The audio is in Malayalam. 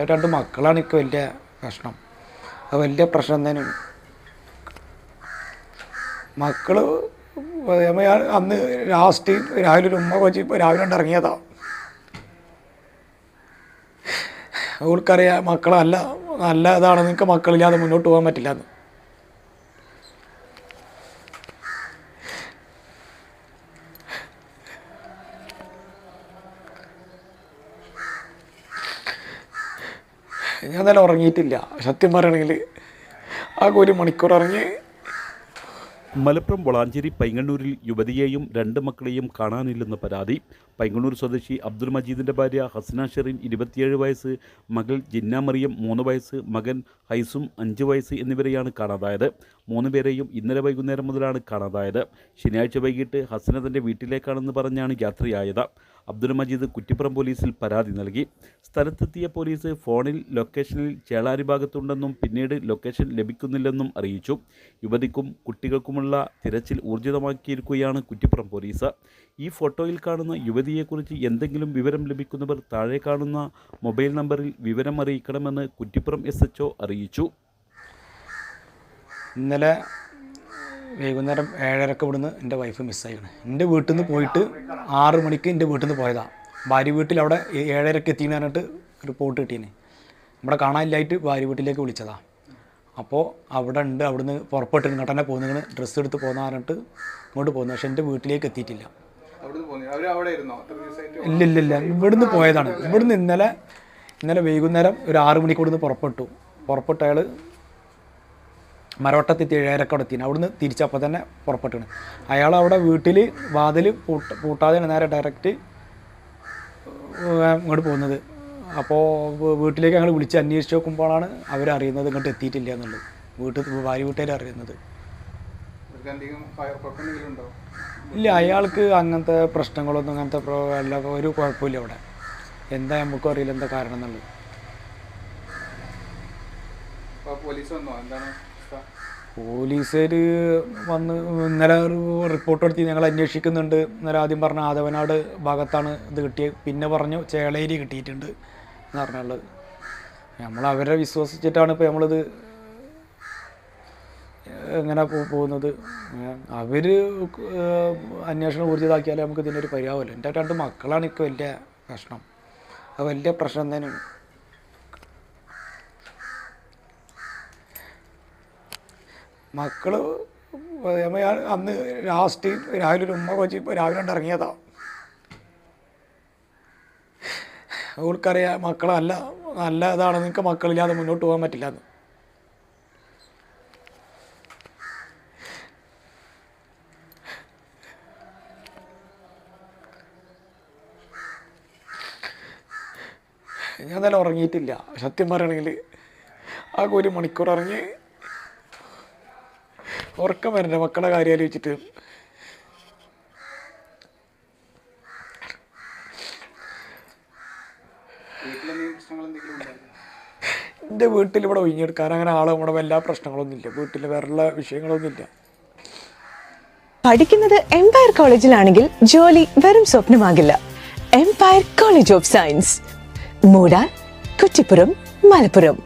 എന്റെ രണ്ട് മക്കളാണ് എനിക്ക് വലിയ പ്രശ്നം. അത് വലിയ പ്രശ്നം തന്നെയാണ്. മക്കൾ അന്ന് ലാസ്റ്റ് രാവിലെ ഒരു ഉമ്മ കൊച്ചി രാവിലെ കൊണ്ട് ഇറങ്ങിയതാ. അവൾക്കറിയാം മക്കളല്ല നല്ല ഇതാണ് നിങ്ങൾക്ക് മക്കളില്ലാതെ മുന്നോട്ട് പോകാൻ പറ്റില്ല എന്ന് ഞാൻ നല്ല ഉറങ്ങിയിട്ടില്ല. സത്യം പറയണമെങ്കിൽ ആ ഒരു മണിക്കൂർ ഇറങ്ങി മലപ്പുറം വളാഞ്ചേരി പൈങ്ങണ്ണൂരിൽ യുവതിയെയും രണ്ട് മക്കളെയും കാണാനില്ലെന്ന പരാതി. പൈങ്ങണ്ണൂർ സ്വദേശി അബ്ദുൽ മജീദിന്റെ ഭാര്യ ഹസ്ന ഷെറിൻ ഇരുപത്തിയേഴ് വയസ്സ് മകൾ ജിന്ന മറിയം മൂന്ന് വയസ്സ് മകൻ ഹൈസും അഞ്ച് വയസ്സ് എന്നിവരെയാണ് കാണാതായത്. മൂന്ന് പേരെയും ഇന്നലെ വൈകുന്നേരം മുതലാണ് കാണാതായത്. ശനിയാഴ്ച വൈകിട്ട് ഹസന തന്റെ വീട്ടിലേക്കാണെന്ന് പറഞ്ഞാണ് യാത്രയായത്. അബ്ദുൽ മജീദ് കുറ്റിപ്പുറം പോലീസിൽ പരാതി നൽകി. സ്ഥലത്തെത്തിയ പോലീസ് ഫോണിൽ ലൊക്കേഷനിൽ ചേളാരി ഭാഗത്തുണ്ടെന്നും പിന്നീട് ലൊക്കേഷൻ ലഭിക്കുന്നില്ലെന്നും അറിയിച്ചു. യുവതിക്കും കുട്ടികൾക്കുമുള്ള തിരച്ചിൽ ഊർജിതമാക്കിയിരിക്കുകയാണ് കുറ്റിപ്പുറം പോലീസ്. ഈ ഫോട്ടോയിൽ കാണുന്ന യുവതിയെക്കുറിച്ച് എന്തെങ്കിലും വിവരം ലഭിക്കുന്നവർ താഴെ കാണുന്ന മൊബൈൽ നമ്പറിൽ വിവരം അറിയിക്കണമെന്ന് കുറ്റിപ്പുറം എസ് അറിയിച്ചു. ഇന്നലെ വൈകുന്നേരം ഏഴരക്ക് ഇവിടുന്ന് എന്റെ വൈഫ് മിസ്സായിക്കണ് എന്റെ വീട്ടിൽ നിന്ന് പോയിട്ട് ആറ് മണിക്ക് എന്റെ വീട്ടിൽ നിന്ന് പോയതാണ് ഭാര്യ വീട്ടിൽ അവിടെ ഏഴരക്ക് എത്തിയെന്ന് പറഞ്ഞിട്ട് റിപ്പോർട്ട് കിട്ടീന്. നമ്മുടെ കാണാനില്ലായിട്ട് ഭാര്യ വീട്ടിലേക്ക് വിളിച്ചതാണ് അപ്പോൾ അവിടെ ഉണ്ട് അവിടുന്ന് പുറപ്പെട്ട് ഇങ്ങോട്ട് തന്നെ പോകുന്നതിന് ഡ്രസ്സ് എടുത്ത് പോകുന്ന പറഞ്ഞിട്ട് ഇങ്ങോട്ട് പോകുന്നു പക്ഷേ എന്റെ വീട്ടിലേക്ക് എത്തിയിട്ടില്ല. ഇല്ല ഇല്ല ഇല്ല. ഇവിടുന്ന് പോയതാണ്. ഇവിടുന്ന് ഇന്നലെ ഇന്നലെ വൈകുന്നേരം ഒരു ആറ് മണിക്ക് ഇവിടുന്ന് പുറപ്പെട്ടു. പുറപ്പെട്ട അയാൾ മരവട്ടത്തെത്തി ഏഴരക്ക് അവിടെ എത്തിന് അവിടുന്ന് തിരിച്ചപ്പോൾ തന്നെ പുറപ്പെട്ടാണ്. അയാൾ അവിടെ വീട്ടിൽ വാതിൽ പൂട്ട പൂട്ടാതെയാണ് നേരെ ഡയറക്റ്റ് ഇങ്ങോട്ട് പോകുന്നത്. അപ്പോൾ വീട്ടിലേക്ക് ഞങ്ങൾ വിളിച്ച് അന്വേഷിച്ച് നോക്കുമ്പോഴാണ് അവരറിയുന്നത് ഇങ്ങോട്ട് എത്തിയിട്ടില്ല എന്നുള്ളത്. വീട്ടിൽ ഭാര്യ വീട്ടുകാർ അറിയുന്നത്. ഇല്ല അയാൾക്ക് അങ്ങനത്തെ പ്രശ്നങ്ങളൊന്നും അങ്ങനത്തെ അല്ല ഒരു കുഴപ്പമില്ല അവിടെ. എന്താ നമുക്കും അറിയില്ല എന്താ കാരണം എന്നുള്ളത്. പോലീസ് വന്നോ? എന്താണ്? പോലീസുകാർ വന്ന് ഇന്നലെ ഒരു റിപ്പോർട്ട് എടുത്തി ഞങ്ങൾ അന്വേഷിക്കുന്നുണ്ട്. ഇന്നലെ ആദ്യം പറഞ്ഞ ആദവനാട് ഭാഗത്താണ് ഇത് കിട്ടിയത്. പിന്നെ പറഞ്ഞു ചേളേരി കിട്ടിയിട്ടുണ്ട് എന്ന് പറഞ്ഞുള്ളത്. നമ്മൾ അവരെ വിശ്വസിച്ചിട്ടാണ് ഇപ്പോൾ നമ്മളിത് എങ്ങനെ പോകുന്നത്. അവർ അന്വേഷണം ഊർജിതാക്കിയാലേ നമുക്ക് ഇതിനൊരു പരിഹാരമല്ലോ എന്റെ രണ്ട് മക്കളാണ് ഇപ്പോൾ വലിയ പ്രശ്നം. അത് വലിയ പ്രശ്നം തന്നെയാണ്. ഞാൻ അന്ന് ലാസ്റ്റ് രാവിലെ ഒരു ഉമ്മ കൊച്ചി രാവിലെ കൊണ്ട് ഇറങ്ങിയതാ. അവൾക്കറിയാം മക്കളല്ല നല്ല ഇതാണ്. നിങ്ങൾക്ക് മക്കളില്ലാതെ മുന്നോട്ട് പോകാൻ പറ്റില്ല എന്ന് ഞാൻ തന്നെ ഉറങ്ങിയിട്ടില്ല. സത്യം പറയണമെങ്കിൽ ആ ഒരു മണിക്കൂർ ഇറങ്ങി ഉറക്കം വരണ്ട മക്കളെ കാര്യം ആലോചിച്ചിട്ട്. എന്റെ വീട്ടിൽ ഇവിടെ ഒഴിഞ്ഞെടുക്കാൻ അങ്ങനെ ആളെ ഇവിടെ എല്ലാ പ്രശ്നങ്ങളൊന്നും ഇല്ല വീട്ടിൽ വേറെയുള്ള വിഷയങ്ങളൊന്നും ഇല്ല പഠിക്കുന്നത് എംപയർ കോളേജിലാണെങ്കിൽ ജോലി വെറും സ്വപ്നമാകില്ല. എംപയർ കോളേജ് ഓഫ് സയൻസ് മൂടാൻ കുറ്റിപ്പുറം മലപ്പുറം.